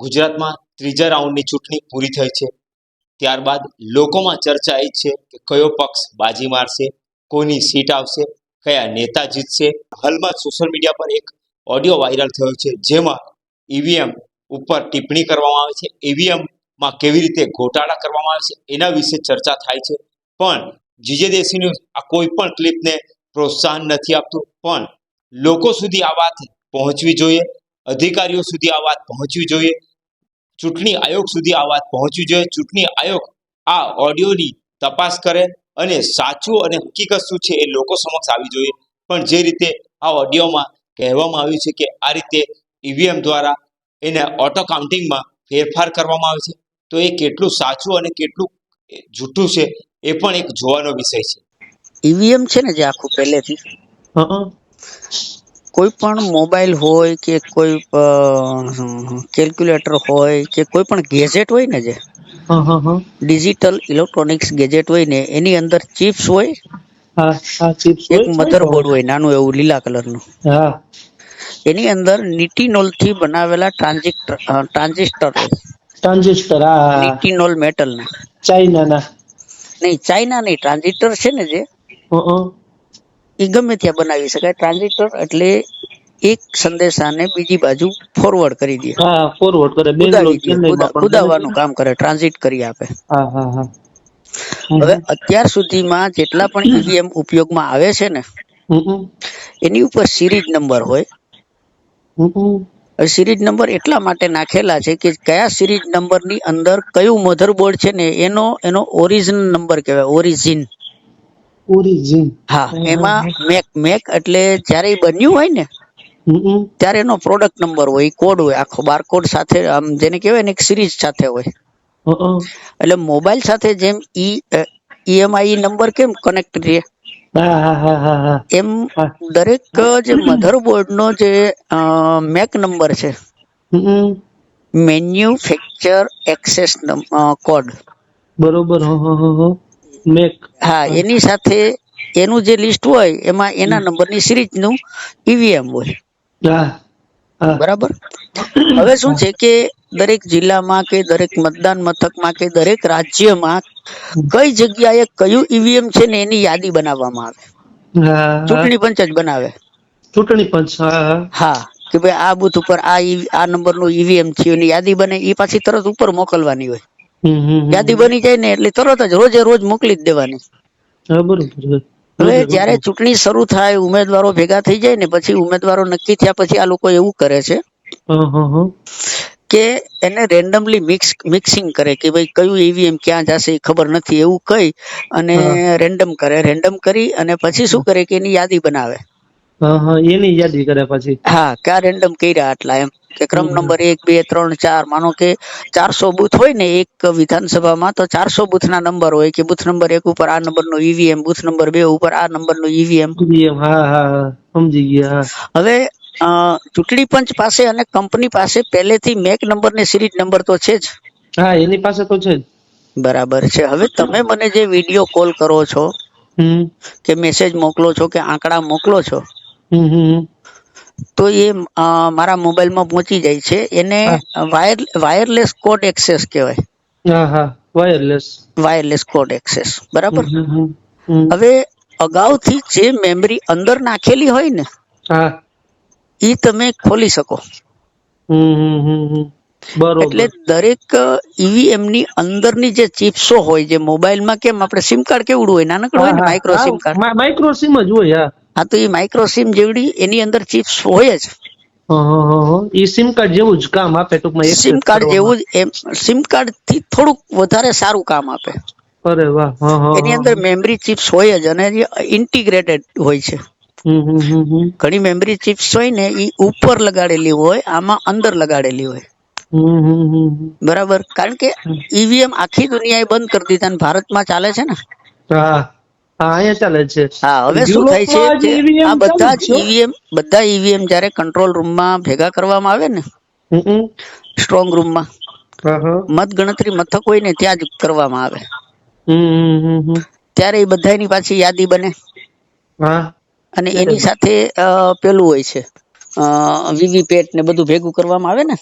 ગુજરાતમાં ત્રીજા રાઉન્ડની ચૂંટણી પૂરી થઈ છે. ત્યારબાદ લોકોમાં ચર્ચા એ છે કે કયો પક્ષ બાજી મારશે, કોની સીટ આવશે, કયા નેતા જીતશે. હાલમાં સોશિયલ મીડિયા પર એક ઓડિયો વાયરલ થયો છે જેમાં ઈવીએમ ઉપર ટિપ્પણી કરવામાં આવે છે. ઈવીએમમાં કેવી રીતે ગોટાળા કરવામાં આવે છે એના વિશે ચર્ચા થાય છે. પણ જીજે દેશી આ કોઈ પણ ક્લિપને પ્રોત્સાહન નથી આપતું. પણ લોકો સુધી આ વાત પહોંચવી જોઈએ, અધિકારીઓ સુધી આ વાત પહોંચવી જોઈએ, ચૂંટણી આયોગ સુધી આ વાત પહોંચવી જોઈએ. ચૂંટણી આયોગ આ ઓડિયોની તપાસ કરે અને સાચું અને હકીકત શું છે એ લોકો સમક્ષ આવી જોઈએ. પણ જે રીતે આ ઓડિયોમાં કહેવામાં આવ્યું છે કે આ રીતે ઈવીએમ દ્વારા એને ઓટો કાઉન્ટિંગમાં ફેરફાર કરવામાં આવે છે, તો એ કેટલું સાચું અને કેટલું જૂઠું છે એ પણ એક જોવાનો વિષય છે. ઈવીએમ છે ને જે આખું પહેલેથી? કોઈ પણ મોબાઈલ હોય કે કોઈ કેલ્ક્યુલેટર હોય કે કોઈ પણ ગેજેટ હોય ને જે? ડિજિટલ ઇલેક્ટ્રોનિક્સ ગેજેટ હોય ને એની અંદર ચિપ્સ હોય? એક મધરબોર્ડ હોય નાનું એવું લીલા કલરનું. હા. એની અંદર નિટિનોલથી બનાવેલા ટ્રાન્ઝિસ્ટર ટ્રાન્ઝિસ્ટર ટ્રાન્ઝિસ્ટર ના હા. ના મેટલના. ચાઇનાના. નહીં ચાઇના નહીં ટ્રાન્ઝિસ્ટર છે ને જે? એ ગમે ત્યાં બનાવી શકાય. ટ્રાન્ઝિસ્ટર એટલે એક સંદેશાને બીજી બાજુ ફોરવર્ડ કરી દે. હા ફોરવર્ડ કરે. બેંગ્લોર કુદાવી દે. ચેન્નઈમાં કુદા- પણ કુદાવાનું કામ કરે. ટ્રાન્ઝિટ કરી આપે. હા હા હા. હવે અત્યાર સુધીમાં જેટલા પણ ઈવીએમ ઉપયોગમાં આવે છે ને એની ઉપર સિરીજ નંબર હોય. હમ નંબર એટલા માટે નાખેલા છે કે કયા સિરીઝ નંબરની અંદર કયું મધરબોર્ડ છે ને એનો એનો ઓરિજિન નંબર કહેવાય. ઓરિજિન ઓરિજિન હા એમાં મેક મેક એટલે જ્યારે બન્યું હોય ને ત્યારે એનો પ્રોડક્ટ નંબર હોય કોડ હોય આખો બારકોડ સાથે આમ જેને કહેવાય ને એક સિરીઝ સાથે હોય. એટલે મોબાઈલ સાથે જેમ ઈ ઈએમઆઈ નંબર કેમ કનેક્ટ રહે એમ દરેક જે મધરબોર્ડ નો જે મેક નંબર છે. મેન્યુફેક્ચર એક્સેસ કોડ બરોબર હં એની સાથે એનું જે લિસ્ટ હોય એમાં એના નંબરની સિરીઝનું ઈવીએમ હોય. હા હા. બરાબર? હવે શું છે કે દરેક જિલ્લામાં કે દરેક મતદાન મથકમાં કે દરેક રાજ્યમાં કઈ જગ્યાએ કયું ઈવીએમ છે ને એની યાદી બનાવવામાં આવે? ચૂંટણી પંચ જ બનાવે. ચૂંટણી પંચ હા કે ભાઈ આ બુથ ઉપર આ ઈ- આ નંબરનું ઈવીએમ છે એની યાદી બને એ પાછી તરત ઉપર મોકલવાની હોય. યાદી બની જાય ને એટલે તરત જ રોજે રોજ મોકલી જ દેવાની. હવે જયારે ચૂંટણી શરૂ થાય ઉમેદવારો ભેગા થઈ જાય ને પછી ઉમેદવારો નક્કી થયા પછી આ લોકો એવું કરે છે કે એને રેન્ડમલી મિક્સ મિક્સિંગ કરે કે ભાઈ કયું ઈવીએમ ક્યાં જશે ખબર નથી એવું કઈ અને રેન્ડમ કરે. રેન્ડમ કરી અને પછી શું કરે કે એની યાદી બનાવે. એની યાદી કરે પછી. હા ક્યાં રેન્ડમ કર્યા આટલા એમ કે ક્રમ નંબર એક બે ત્રણ ચાર માનો કે ચારસો બુથ હોય ને એક વિધાનસભામાં તો ચારસો બુથ ના નંબર હોય કે બુથ નંબર એક ઉપર આ નંબર નો ઈવીએમ બુથ નંબર બે ઉપર આ નંબર નો ઈવીએમ હા સમજી ગયા હવે ચૂંટણી પંચ પાસે અને કંપની પાસે પહેલેથી મેક નંબર ને સિરીઝ નંબર તો છે જ. હા એની પાસે તો છે જ. બરાબર છે. હવે તમે મને જે વીડિયો કોલ કરો છો કે મેસેજ મોકલો છો કે આંકડા મોકલો છો. તો એ મારા મોબાઈલમાં પહોંચી જાય છે. એને વાયર વાયરલેસ કોડ એક્સેસ કહેવાય. વાયરલેસ. Wireless code access. બરાબર. હવે અગાઉથી જે મેમરી અંદર નાખેલી હોય ને એ તમે ખોલી શકો. હમ હમ હમ હમ. બરોબર. એટલે દરેક ઈવીએમની અંદરની જે ચિપ્સો હોય જે મોબાઈલમાં કેમ આપણે સિમ કાર્ડ કેવડું હોય? નાનકડું હોય ને micro SIM card. Micro SIM જ હોય હા. હા તો એ માઇક્રો સિમ જેવડી એની અંદર ચિપ્સ હોય જ. ઈ સિમ કાર્ડ જેવું જ કામ આપે ટૂંકમાં સિમ કાર્ડ જેવું જ એમ સિમ કાર્ડથી થોડુંક વધારે સારું કામ આપે. અરે વાહ હં, હં, એની અંદર મેમરી ચિપ્સ હોય જ અને ઇન્ટિગ્રેટેડ હોય છે. ઘણી મેમરી ચિપ્સ હોય ને એ ઉપર લગાડેલી હોય આમાં અંદર લગાડેલી હોય. બરાબર? કારણ કે ઈવીએમ આખી દુનિયાએ બંધ કરી દીધા ભારતમાં ચાલે છે ને? હા. હા અહીંયા ચાલે છે હા હવે શું થાય છે EVM આ બધા જ ઈવીએમ બધા ઈવીએમ જ્યારે કંટ્રોલ રૂમમાં ભેગા કરવામાં આવે ને. સ્ટ્રોંગ રૂમમાં. મત ગણતરી મથક હોય ને ત્યાં જ કરવામાં આવે. ત્યારે એ બધાની પાછી યાદી બને હા અને એની સાથે પેલું હોય છે વીવીપેટ ને બધું ભેગું કરવામાં આવે ને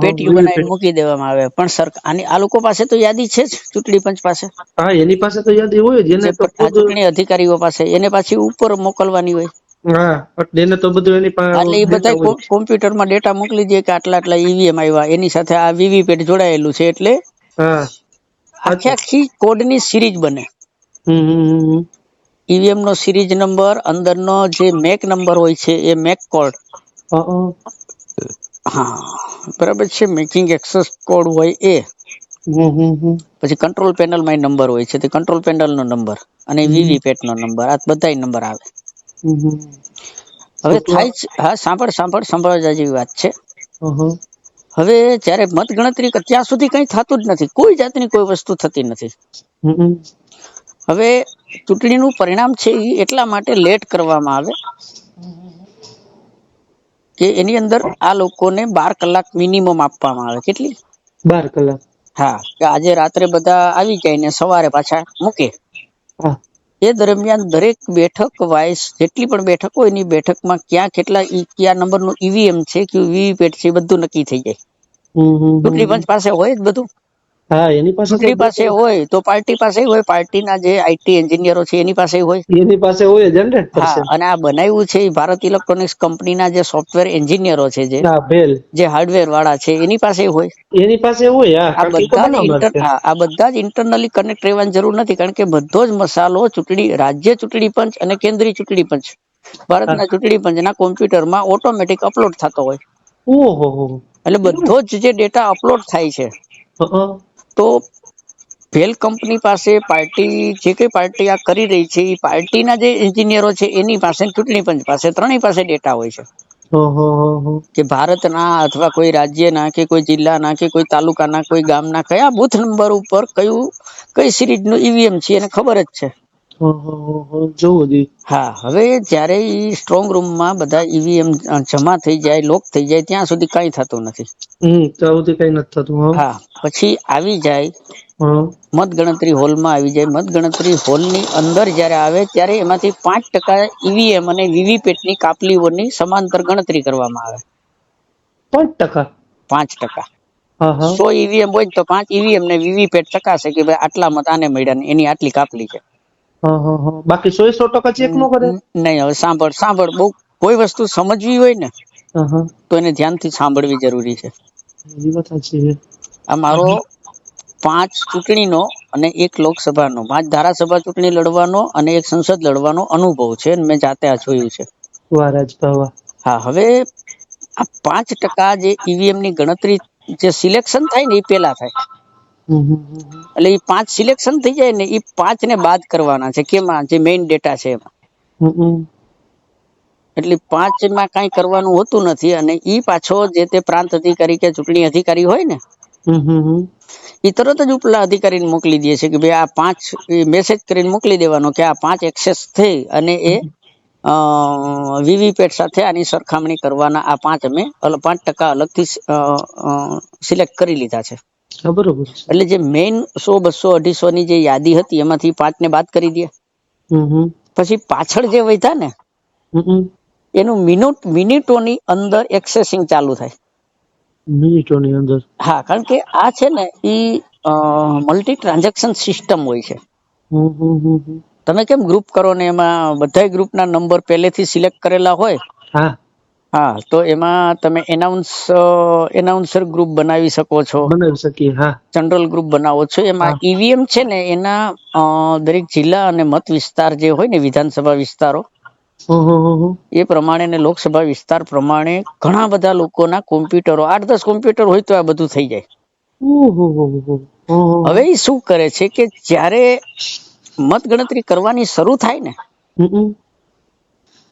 પેટીઓ બનાવીને મૂકી દેવામાં આવે. પણ સરકાર અને આ લોકો પાસે તો યાદી છે જ ચૂંટણી પંચ પાસે. હા એની પાસે તો યાદી હોય જ એને ચૂંટણી અધિકારીઓ પાસે એને પાછી ઉપર મોકલવાની હોય. હા એને તો બધું એની પાસે એટલે એ બધા data હોય જ. કોમ્પ્યુટરમાં ડેટા મોકલી દે કે આટલા આટલા ઈવીએમ આવ્યા એની સાથે આ વીવીપેટ જોડાયેલું છે એટલે આખી આખી કોડની સિરીઝ બને. ઈવીએમ નો સિરીઝ નંબર અંદરનો જે મેક નંબર હોય છે એ મેક કોડ. હા, બરાબર છે મેકિંગ એક્સેસ કોડ હોય એ. પછી કંટ્રોલ પેનલમાં નંબર હોય છે તે કંટ્રોલ પેનલ નો નંબર અને વીવીપેટ નો નંબર આ બધાય નંબર આવે. હવે થાય છે હા સાંભળ સાંભળ સાંભળવા જેવી વાત છે. હવે જ્યારે મતગણતરી ત્યાં સુધી કઈ થતું જ નથી કોઈ જાતની કોઈ વસ્તુ થતી નથી. હવે ચૂંટણીનું પરિણામ છે એ એટલા માટે લેટ કરવામાં આવે કે એની અંદર આ લોકોને બાર કલાક મિનિમમ આપવામાં આવે. કેટલી? બાર કલાક. હા કે આજે રાત્રે બધા આવી જાય ને સવારે પાછા મૂકે. એ દરમિયાન દરેક બેઠક વાઇસ જેટલી પણ બેઠક હોય એની બેઠકમાં ક્યાં કેટલા કયા નંબરનું ઈવીએમ છે કે વીવીપેટ છે બધું નક્કી થઈ જાય. ચૂંટણી પંચ પાસે હોય જ બધું. હા એની પાસે ચૂંટણી પાસે હોય તો પાર્ટી પાસે હોય પાર્ટીના જે આઈટી એન્જિનિયરો છે એની પાસે હોય. એની પાસે હોય જનરેટ હા અને આ બનાવ્યું છે ભારત ઇલેક્ટ્રોનિક્સ કંપનીના જે સોફ્ટવેર એન્જિનિયરો છે જે. જે હાર્ડવેર વાળા છે એની પાસે હોય. એની પાસે હોય આ બધા આ બધા જ ઇન્ટરનલી કનેક્ટ રહેવાની જરૂર નથી કારણ કે બધો જ મસાલો ચૂંટણી રાજ્ય ચૂંટણી પંચ અને કેન્દ્રીય ચૂંટણી પંચ. ભારતના ચૂંટણી પંચના કોમ્પ્યુટરમાં ઓટોમેટિક અપલોડ થતો હોય. ઓહો. એટલે બધો જ જે ડેટા અપલોડ થાય છે. તો ભેલ કંપની પાસે પાર્ટી જે કઈ પાર્ટી આ કરી રહી છે એ પાર્ટીના જે એન્જિનિયરો છે એની પાસે ચૂંટણી પંચ પાસે ત્રણેય પાસે ડેટા હોય છે. કે ભારતના અથવા કોઈ રાજ્યના કે કોઈ જિલ્લાના કે કોઈ તાલુકાના કોઈ ગામના કયા બૂથ નંબર ઉપર કયું કઈ સિરીઝનું ઈવીએમ છે એને ખબર જ છે. જોવું હા હવે જ્યારે ઈ સ્ટ્રોંગ રૂમમાં બધા ઈવીએમ જમા થઈ જાય લોક થઈ જાય ત્યાં સુધી કઈ થતું નથી. હમ ત્યાં સુધી કઈ નથી થતું હા. પછી આવી જાય મતગણતરી હોલમાં આવી જાય. મતગણતરી હોલની અંદર જ્યારે આવે ત્યારે એમાંથી પાંચ ટકા ઈવીએમ અને વીવીપેટની કાપલીઓની સમાંતર ગણતરી કરવામાં આવે. પાંચ ટકા? પાંચ ટકા. સો ઈવીએમ હોય તો પાંચ ઈવીએમ ને વીવીપેટ ચકાશે કે ભાઈ આટલા મત આને મળ્યા ને એની આટલી કાપલી છે. બાકી સો સો ટકા ચેક નો કરે? નહીં હવે સાંભળ સાંભળ. બહુ કોઈ વસ્તુ સમજવી હોય ને તો એને ધ્યાનથી સાંભળવી જરૂરી છે. આ મારો પાંચ ચૂંટણીનો અને એક લોકસભાનો પાંચ ધારાસભા ચૂંટણી લડવાનો અને એક સંસદ લડવાનો અનુભવ છે મેં જાતે આ જોયું છે. હા હવે આ પાંચ ટકા જે ઈવીએમની ગણતરી જે સિલેક્શન થાય ને એ પેલા થાય. એટલે એ પાંચ સિલેક્શન થઈ જાય ને એ પાંચ ને બાદ કરવાના છે કેમાં જે મેઇન ડેટા છે એમાં. એટલે પાંચમાં કઈ કરવાનું હોતું નથી અને ઈ પાછો જે તે પ્રાંત અધિકારી કે ચૂંટણી અધિકારી હોય ને. એ તરત જ ઉપલા અધિકારીને મોકલી દે છે કે ભાઈ આ પાંચ મેસેજ કરીને મોકલી દેવાનો કે આ પાંચ એક્સેસ થઈ અને એ વીવીપેટ સાથે આની સરખામણી કરવાના આ પાંચ અમે પાંચ ટકા અલગથી સિલેક્ટ કરી લીધા છે બરોબર એટલે જે મેઇન સો બસો અઢીસો ની જે યાદી હતી એમાંથી પાંચ ને બાદ કરી દે. પછી પાછળ જે વધ્યા ને. એનું મિનિટ મિનિટોની અંદર એક્સેસિંગ ચાલુ થાય. મિનિટોની અંદર. હા કારણ કે આ છે ને ઈ મલ્ટી ટ્રાન્ઝેક્શન સિસ્ટમ હોય છે. તમે કેમ ગ્રુપ કરો ને? એમાં બધા ગ્રુપના નંબર પહેલેથી સિલેક્ટ કરેલા હોય? હા. હા તો એમાં તમે એનાઉન્સ એનાઉન્સર ગ્રુપ બનાવી શકો છો બનાવી શકીએ હા જનરલ ગ્રુપ બનાવો છો એમાં ઈવીએમ છે ને એના દરેક જિલ્લા અને મત વિસ્તાર જે હોય ને વિધાનસભા વિસ્તારો. એ પ્રમાણે ને લોકસભા વિસ્તાર પ્રમાણે ઘણા બધા લોકોના કોમ્પ્યુટરો આઠ દસ કોમ્પ્યુટર હોય તો આ બધું થઈ જાય. હવે એ શું કરે છે કે જ્યારે મતગણતરી કરવાની શરૂ થાય ને.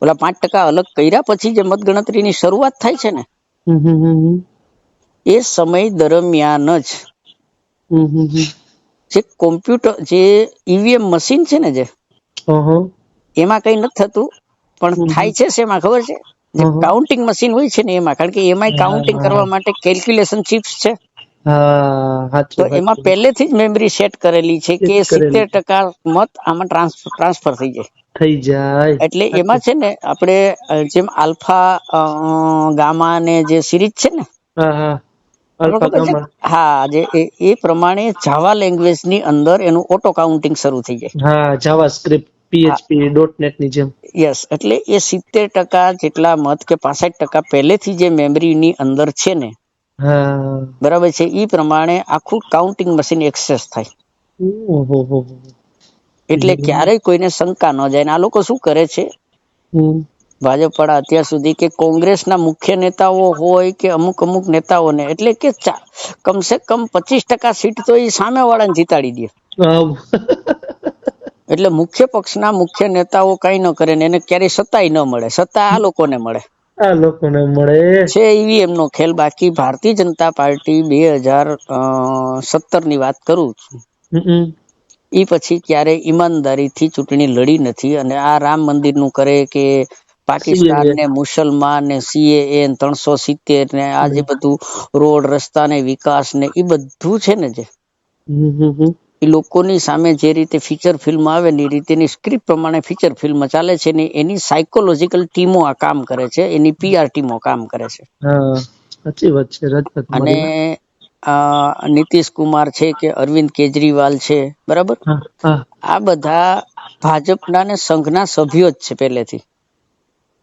ઓલા પાંચ ટકા અલગ કર્યા પછી જે મતગણતરીની શરૂઆત થાય છે ને. એ સમય દરમિયાન જ. જે કોમ્પ્યુટર જે ઈવીએમ મશીન છે ને જે. એમાં કઈ નથી થતું પણ થાય છે શેમાં ખબર છે? જે કાઉન્ટિંગ મશીન હોય છે ને એમાં કારણ કે એમાં કાઉન્ટિંગ કરવા માટે કેલ્ક્યુલેશન ચિપ્સ છે. તો એમાં પહેલેથી જ મેમરી સેટ કરેલી છે કે સિત્તેર ટકા મત આમાં ટ્રાન્સફર થઈ જાય. થઈ જાય. એટલે એમાં છે ને આપણે જેમ આલ્ફા ગામા ને જે સિરીઝ છે ને હા જે એ પ્રમાણે જાવા લેંગ્વેજની અંદર એનું ઓટો કાઉન્ટિંગ શરૂ થઈ જાય. હા જાવા સ્ક્રિપ્ટ પીએચપી ડોટ નેટની જેમ. યસ એટલે એ સિત્તેર ટકા જેટલા મત કે પાસઠ ટકા પહેલેથી જે મેમરી ની અંદર છે ને બરાબર છે? એ પ્રમાણે આખું કાઉન્ટિંગ મશીન એક્સેસ થાય. એટલે ક્યારેય કોઈને શંકા ન જાય. આ લોકો શું કરે છે? ભાજપ વાળા અત્યાર સુધી કે કોંગ્રેસના મુખ્ય નેતાઓ હોય કે અમુક અમુક નેતાઓને એટલે કે કમસે કમ પચીસ ટકા સીટ તો એ સામે વાળાને જીતાડી દે. એટલે મુખ્ય પક્ષના મુખ્ય નેતાઓ કઈ ન કરે ને એને ક્યારેય સત્તાય ન મળે. સત્તા આ લોકોને મળે. આ લોકોને મળે. છે એવી એમનો ખેલ. બાકી ભારતીય જનતા પાર્ટી બે હજાર સત્તરની વાત કરું છું. એ પછી ક્યારે ઈમાનદારીથી ચૂંટણી લડી નથી અને આ રામ મંદિરનું કરે કે પાકિસ્તાન ને મુસલમાન ને સીએએ ત્રણસો સિત્તેર ને આ જે બધું રોડ રસ્તા ને વિકાસ ને એ બધું છે ને જે. એ લોકોની સામે જે રીતે ફીચર ફિલ્મ આવે ને એ રીતેની સ્ક્રિપ્ટ પ્રમાણે ફીચર ફિલ્મ ચાલે છે ને એની સાયકોલોજીકલ ટીમો આ કામ કરે છે એની પીઆર ટીમો કામ કરે છે. સાચી વાત છે અને આ નીતિશ કુમાર છે કે અરવિંદ કેજરીવાલ છે બરાબર? આ બધા ભાજપના ને સંઘના સભ્યો જ છે પહેલેથી.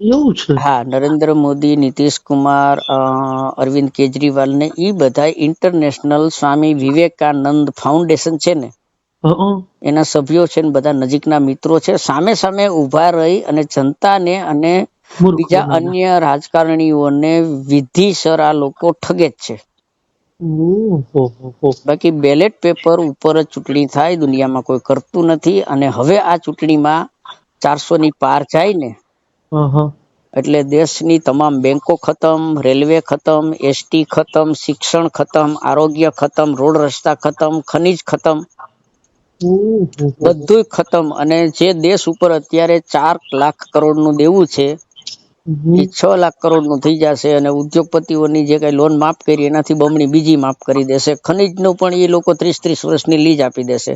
એવું છે? હા નરેન્દ્ર મોદી નીતિશ કુમાર અરવિંદ કેજરીવાલ ને એ બધા ઇન્ટરનેશનલ સ્વામી વિવેકાનંદ ફાઉન્ડેશન છે ને. એના સભ્યો છે ને બધા નજીકના મિત્રો છે. સામે સામે ઊભા રહી અને જનતાને અને બીજા અન્ય રાજકારણીઓને વિધિસર આ લોકો ઠગે જ છે. બાકી બેલેટ પેપર ઉપર જ ચૂંટણી થાય દુનિયામાં કોઈ કરતું નથી અને હવે આ ચૂંટણીમાં ચારસો ની પાર જાય ને એટલે દેશની તમામ બેંકો ખતમ રેલવે ખતમ એસટી ખતમ શિક્ષણ ખતમ આરોગ્ય ખતમ રોડ રસ્તા ખતમ ખનીજ ખતમ બધું ખતમ. અને જે દેશ ઉપર અત્યારે ચાર લાખ કરોડનું દેવું છે. એ છ લાખ કરોડનું થઈ જશે અને ઉદ્યોગપતિઓની જે કઈ લોન માફ કરી એનાથી બમણી બીજી માફ કરી દેશે. ખનીજનું પણ એ લોકો ત્રીસ ત્રીસ વર્ષની લીજ આપી દેશે.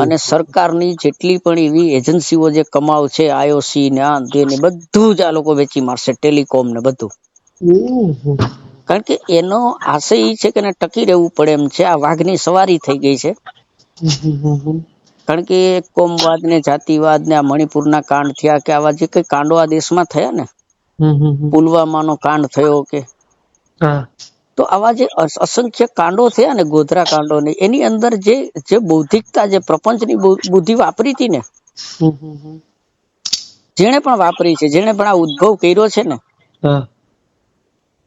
અને સરકારની જેટલી પણ એવી એજન્સીઓ જે કમાવ છે આઈઓસી ને આ તે ને બધું જ આ લોકો વેચી મારશે ટેલિકોમ ને બધું. કારણ કે એનો આશય એ છે કે ટકી રહેવું પડે એમ છે. આ વાઘની સવારી થઈ ગઈ છે. કારણ કે કોમવાદ ને જાતિવાદ ને આ મણિપુરના કાંડ થયા કે આવા જે કઈ કાંડો આ દેશમાં થયા ને. પુલવામાનો કાંડ થયો કે તો આવા જે અસંખ્ય કાંડો થયા ને ગોધરા કાંડો ને એની અંદર જે જે બૌદ્ધિકતા જે પ્રપંચની બુદ્ધિ વાપરી હતી ને. જેણે પણ વાપરી છે જેણે પણ આ ઉદ્ભવ કર્યો છે ને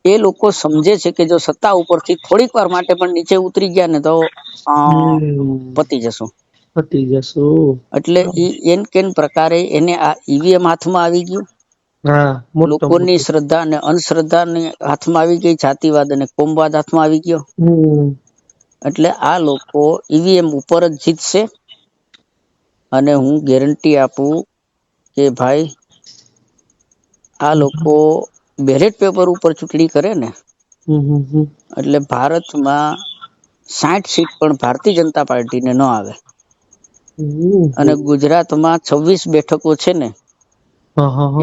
એ લોકો સમજે છે કે જો સત્તા ઉપરથી થોડીક વાર માટે પણ નીચે ઉતરી ગયા ને તો પતી જશું પતી જશો. એટલે એન કેન પ્રકારે એને આ ઈવીએમ હાથમાં આવી ગયું? હા લોકોની શ્રદ્ધા અને અંધશ્રદ્ધા ને હાથમાં આવી ગઈ જાતિવાદ અને કોમવાદ હાથમાં આવી ગયો? એટલે આ લોકો ઈવીએમ ઉપર જ જીતશે અને હું ગેરંટી આપું કે ભાઈ આ લોકો બેલેટ પેપર ઉપર ચૂંટણી કરે ને. એટલે ભારતમાં સાઠ સીટ પણ ભારતીય જનતા પાર્ટીને ન આવે. અને ગુજરાતમાં છવ્વીસ બેઠકો છે ને.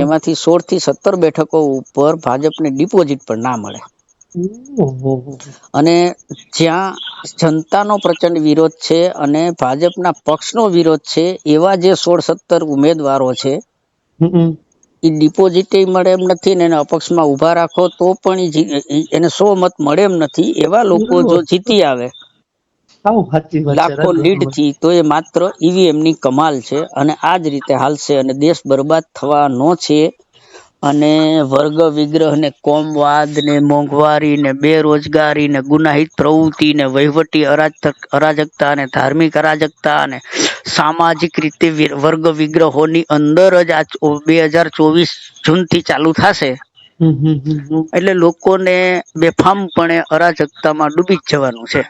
એમાંથી સોળથી સત્તર બેઠકો ઉપર ભાજપને ડિપોઝિટ પણ ના મળે અને જ્યાં જનતાનો પ્રચંડ વિરોધ છે અને ભાજપના પક્ષનો વિરોધ છે એવા જે સોળ સત્તર ઉમેદવારો છે. એ ડિપોઝિટ મળે એમ નથી ને એને અપક્ષમાં ઊભા રાખો તો પણ એને સો મત મળે એમ નથી એવા લોકો જો જીતી આવે લાખો લીડથી તો એ માત્ર ઈવીએમની કમાલ છે અને આ જ રીતે હાલશે અને દેશ બરબાદ થવાનો છે. અને વર્ગ વિગ્રહ ને કોમવાદ ને મોંઘવારી ને બેરોજગારી ને ગુનાહિત પ્રવૃત્તિ ને વહીવટી અરાજક અરાજકતા અને ધાર્મિક અરાજકતા અને સામાજિક રીતે વર્ગ વિગ્રહોની અંદર જ આ બે હજાર ચોવીસ જૂનથી ચાલુ થશે. એટલે લોકોને બેફામપણે અરાજકતામાં ડૂબી જવાનું છે.